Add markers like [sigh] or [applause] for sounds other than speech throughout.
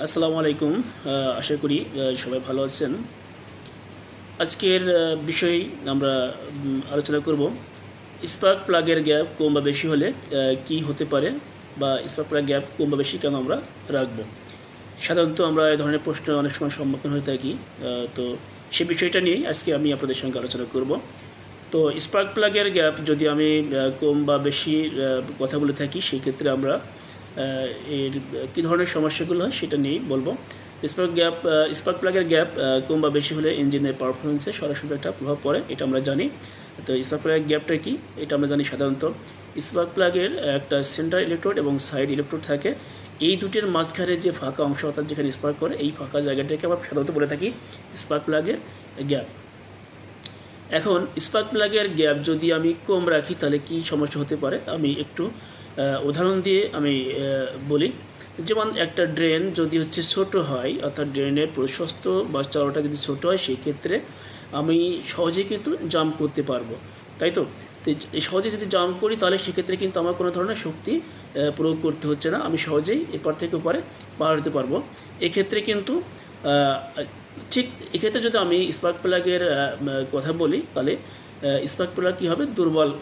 আসসালামু আলাইকুম আশা করি সবাই ভালো আছেন। আজকের বিষয় আমরা আলোচনা করব, স্পার্ক প্লাগের গ্যাপ কম বা বেশি হলে কি হতে পারে বা স্পার্ক প্লাগ গ্যাপ কম বা বেশি কেন আমরা রাখব? সাধারণত আমরা এই ধরনের প্রশ্ন অনেক সময় সম্মুখীন হয়ে থাকি তো সে বিষয়টা নিয়েই আজকে আমি আপনাদের সঙ্গে আলোচনা করব। তো স্পার্ক প্লাগের গ্যাপ যদি আমি কম বা বেশি কথা বলে থাকি সেই ক্ষেত্রে আমরা এর কী ধরনের সমস্যাগুলো হয় সেটা নিয়েই বলব। স্পার্ক গ্যাপ স্পার্ক প্লাগের গ্যাপ কম বা বেশি হলে ইঞ্জিনের পারফরমেন্সে সরাসরি একটা প্রভাব পড়ে, এটা আমরা জানি। তো স্পার্ক প্লাগের গ্যাপটা কি? এটা আমরা জানি সাধারণত স্পার্ক প্লাগের একটা সেন্টার ইলেকট্রোড এবং সাইড ইলেকট্রোড থাকে। এই দুটির মাঝখানে যে ফাঁকা অংশ, অর্থাৎ যেখানে স্পার্ক করে, এই ফাঁকা জায়গাটাকে আমরা সাধারণত বলে থাকি স্পার্ক প্লাগের গ্যাপ এখন স্পার্ক প্লাগের গ্যাপ যদি আমি কম রাখি, তাহলে কি সমস্যা হতে পারে? আমি একটু উদাহরণ দিয়ে আমি বলি। যেমন একটা ড্রেন যদি হচ্ছে ছোট হয়, অর্থাৎ ড্রেনের প্রশস্ত বা চওড়াটা যদি ছোট হয় সেই ক্ষেত্রে আমি সহজেই কিন্তু জাম্প করতে পারব। তাই তো? সহজে যদি জাম্প করি, তাহলে সেক্ষেত্রে কিন্তু আমার কোনো ধরনের শক্তি প্রয়োগ করতে হচ্ছে না। আমি সহজেই এপার থেকে ওপারে পার হতে পারব। এক্ষেত্রে কিন্তু ঠিক এক্ষেত্রে যদি আমি স্পার্ক প্লাগের কথা বলি, তাহলে স্পার্ক প্লাগ কী হবে? দুর্বল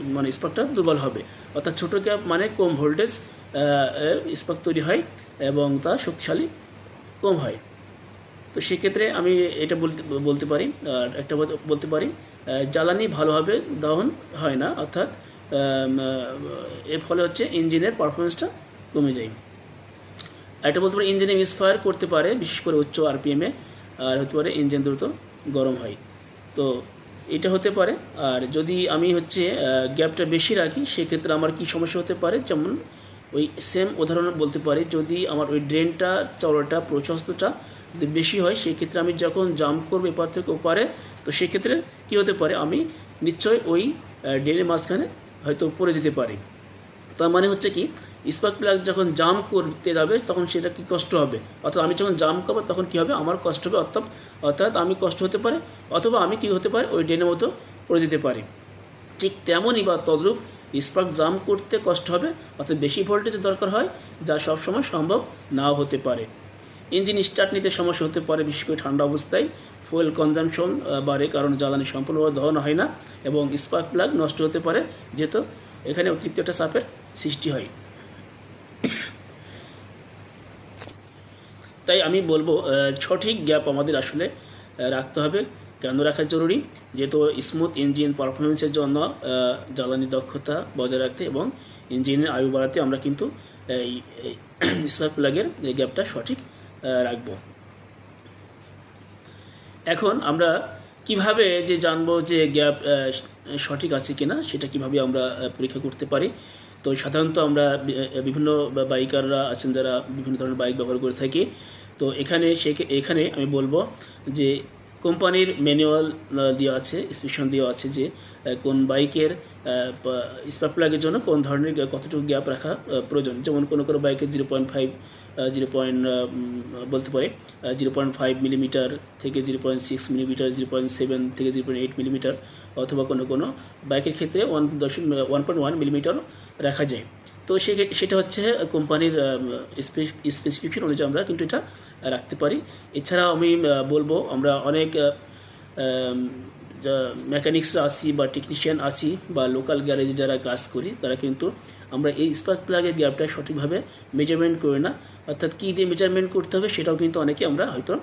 মানে স্পার্কটা দুর্বল হবে। অর্থাৎ ছোটো ক্যাপ মানে কম ভোল্টেজ স্পার্ক তৈরি হয় এবং তা শক্তিশালী কম হয়। তো সেক্ষেত্রে আমি এটা বলতে বলতে পারি একটা বলতে- পারি জ্বালানি ভালোভাবে দহন হয় না, অর্থাৎ এর ফলে হচ্ছে ইঞ্জিনের পারফরমেন্সটা কমে যায়। এটা বলতে পারে ইঞ্জিনে মিসফায়ার করতে পারে, বিশেষ করে উচ্চ আরপিএমে আর হতে পারে ইঞ্জিন দ্রুত গরম হয়। তো এটা হতে পারে। আর যদি আমি হচ্ছে গ্যাপটা বেশি রাখি, সেক্ষেত্রে আমার কি সমস্যা হতে পারে? যেমন ওই সেম উদাহরণ বলতে পারি, যদি আমার ওই ড্রেনটা চওড়াটা, প্রশস্তটা যদি বেশি হয়, সেক্ষেত্রে আমি যখন জাম্প করব এপার থেকে ওপারে, তো সেক্ষেত্রে কী হতে পারে? আমি নিশ্চয়ই ওই ড্রেনের মাঝখানে হয়তো পড়ে যেতে পারি। তার মানে হচ্ছে কি স্পার্ক প্লাগ যখন জাম্প করতে যাবে, তখন সেটা কি কষ্ট হবে? অর্থাৎ আমি যখন জাম্প করব, তখন কি হবে? আমার কষ্ট হবে, অর্থাৎ অর্থাৎ আমি কষ্ট হতে পারে, অথবা আমি কি হতে পারে? ওই ড্রেনের মতো পড়ে যেতে পারি। ঠিক তেমনই বা তদ্রূপ স্পার্ক জাম্প করতে কষ্ট হবে, অর্থাৎ বেশি ভোল্টেজের দরকার হয়, যা সবসময় সম্ভব নাও হতে পারে। ইঞ্জিন স্টার্ট নিতে সমস্যা হতে পারে, বিশেষ করে ঠান্ডা অবস্থায়। ফুয়েল কনজামশন বাড়ে, কারণ জ্বালানি সম্পূর্ণভাবে দহন হয় না, এবং স্পার্ক প্লাগ নষ্ট হতে পারে, যেহেতু এখানে অতিরিক্ত একটা চাপের সৃষ্টি হয়। তাই আমি বলব সঠিক গ্যাপ আমাদের আসলে রাখতে হবে। কেন রাখা জরুরি? যেহেতু স্মুথ ইঞ্জিন পারফরমেন্সের জন্য জ্বালানি দক্ষতা বজায় রাখতে এবং ইঞ্জিনের আয়ু বাড়াতে আমরা কিন্তু এই স্পার্ক প্লাগের [clears throat] এই গ্যাপটা সঠিক রাখব। এখন আমরা কীভাবে যে জানব যে গ্যাপ সঠিক আছে কিনা, সেটা কীভাবে আমরা পরীক্ষা করতে পারি? তো সাধারণত আমরা বিভিন্ন বাইকাররা আছেন যারা বিভিন্ন ধরনের বাইক ব্যবহার করে থাকি। তো এখানে সে এখানে আমি বলব যে কোম্পানির ম্যানুয়াল দেওয়া আছে স্পেশন দেওয়া আছে যে কোন বাইকের স্পার্ক প্লাগের জন্য কোন ধরনের কতটুকু গ্যাপ রাখা প্রয়োজন। যেমন কোনো কোনো বাইকের zero point five zero point বলতে পারে জিরো পয়েন্ট ফাইভ মিলিমিটার থেকে zero point six millimetre, zero point seven থেকে জিরো পয়েন্ট এইট মিলিমিটার অথবা কোনো কোনো বাইকের ক্ষেত্রে ওয়ান দশমিক ওয়ান পয়েন্ট ওয়ান মিলিমিটার রাখা যায়। তো সে সেটা হচ্ছে কোম্পানির স্পেসিফিকেশন অনুযায়ী আমরা কিন্তু এটা রাখতে পারি। এছাড়া আমি বলব, আমরা অনেক মেকানিক্সরা আছি বা টেকনিশিয়ান আছি বা লোকাল গ্যারেজে যারা কাজ করি, তারা কিন্তু আমরা এই স্পার্ক প্লাগের গ্যাপটা সঠিকভাবে মেজারমেন্ট করি না। অর্থাৎ কী দিয়ে মেজারমেন্ট করতে হবে সেটাও কিন্তু অনেকে আমরা হয়তো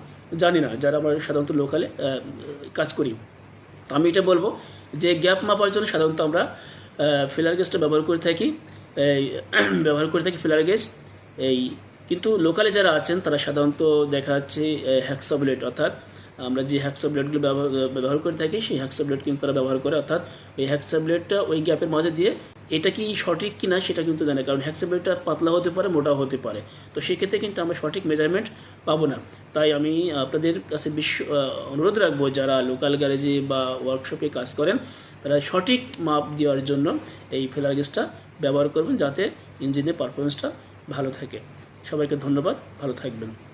জানি না, যারা আমরা সাধারণত লোকালে কাজ করি। আমি এটা বলব যে গ্যাপ মাপার জন্য সাধারণত আমরা ফিলার গ্যাসটা ব্যবহার করে থাকি। [clears throat] ব্যবহার করে থাকি ফিলার গেজ এই, কিন্তু লোকালে যারা আছেন, তারা সাধারণত দেখা যাচ্ছে হ্যাক্সা ব্লেড অর্থাৎ আমরা যে হ্যাক্সা ব্লেডগুলো ব্যবহার ব্যবহার করে থাকি, সেই হ্যাক্সা ব্লেড কিন্তু তারা ব্যবহার করে। অর্থাৎ ওই হ্যাক্সা ব্লেডটা ওই গ্যাপের মাঝে দিয়ে এটা কি সঠিক কি না সেটা কিন্তু জানে কারণ হ্যাক্সা ব্লেডটা পাতলা হতে পারে মোটা হতে পারে। তো সেক্ষেত্রে কিন্তু আমরা সঠিক মেজারমেন্ট পাবো না। তাই আমি আপনাদের কাছে বিশ্ব অনুরোধ রাখব, যারা লোকাল গ্যারেজে বা ওয়ার্কশপে কাজ করেন, তারা সঠিক মাপ দেওয়ার জন্য এই ফেলার গেজটা ব্যবহার করবেন যাতে ইঞ্জিনের পারফরমেন্সটা ভালো থাকে। সবাইকে ধন্যবাদ ভালো থাকবেন।